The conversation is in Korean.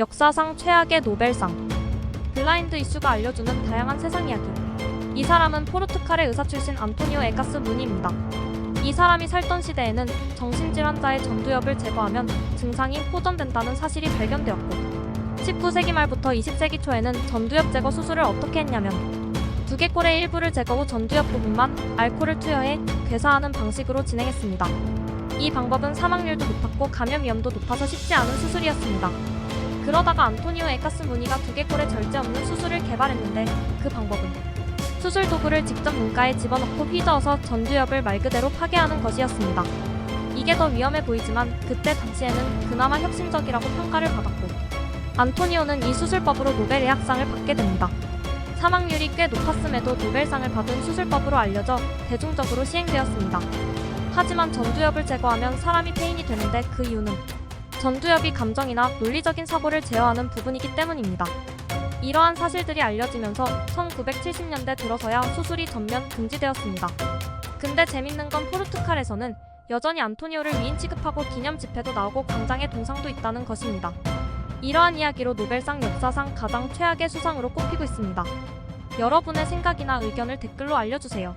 역사상 최악의 노벨상. 블라인드 이슈가 알려주는 다양한 세상 이야기. 이 사람은 포르투갈의 의사 출신 안토니오 에가스 무니입니다. 이 사람이 살던 시대에는 정신질환자의 전두엽을 제거하면 증상이 호전된다는 사실이 발견되었고 19세기 말부터 20세기 초에는 전두엽 제거 수술을 어떻게 했냐면 두개골의 일부를 제거 후 전두엽 부분만 알코올을 투여해 괴사하는 방식으로 진행했습니다. 이 방법은 사망률도 높았고 감염 위험도 높아서 쉽지 않은 수술이었습니다. 그러다가 안토니오 에카스 무니가 두개골에 절제 없는 수술을 개발했는데 그 방법은 수술 도구를 직접 눈가에 집어넣고 휘저어서 전두엽을 말 그대로 파괴하는 것이었습니다. 이게 더 위험해 보이지만 그때 당시에는 그나마 혁신적이라고 평가를 받았고 안토니오는 이 수술법으로 노벨 의학상을 받게 됩니다. 사망률이 꽤 높았음에도 노벨상을 받은 수술법으로 알려져 대중적으로 시행되었습니다. 하지만 전두엽을 제거하면 사람이 폐인이 되는데 그 이유는 전두엽이 감정이나 논리적인 사고를 제어하는 부분이기 때문입니다. 이러한 사실들이 알려지면서 1970년대 들어서야 수술이 전면 금지되었습니다. 근데 재밌는 건 포르투갈에서는 여전히 안토니오를 위인 취급하고 기념 집회도 나오고 광장에 동상도 있다는 것입니다. 이러한 이야기로 노벨상 역사상 가장 최악의 수상으로 꼽히고 있습니다. 여러분의 생각이나 의견을 댓글로 알려주세요.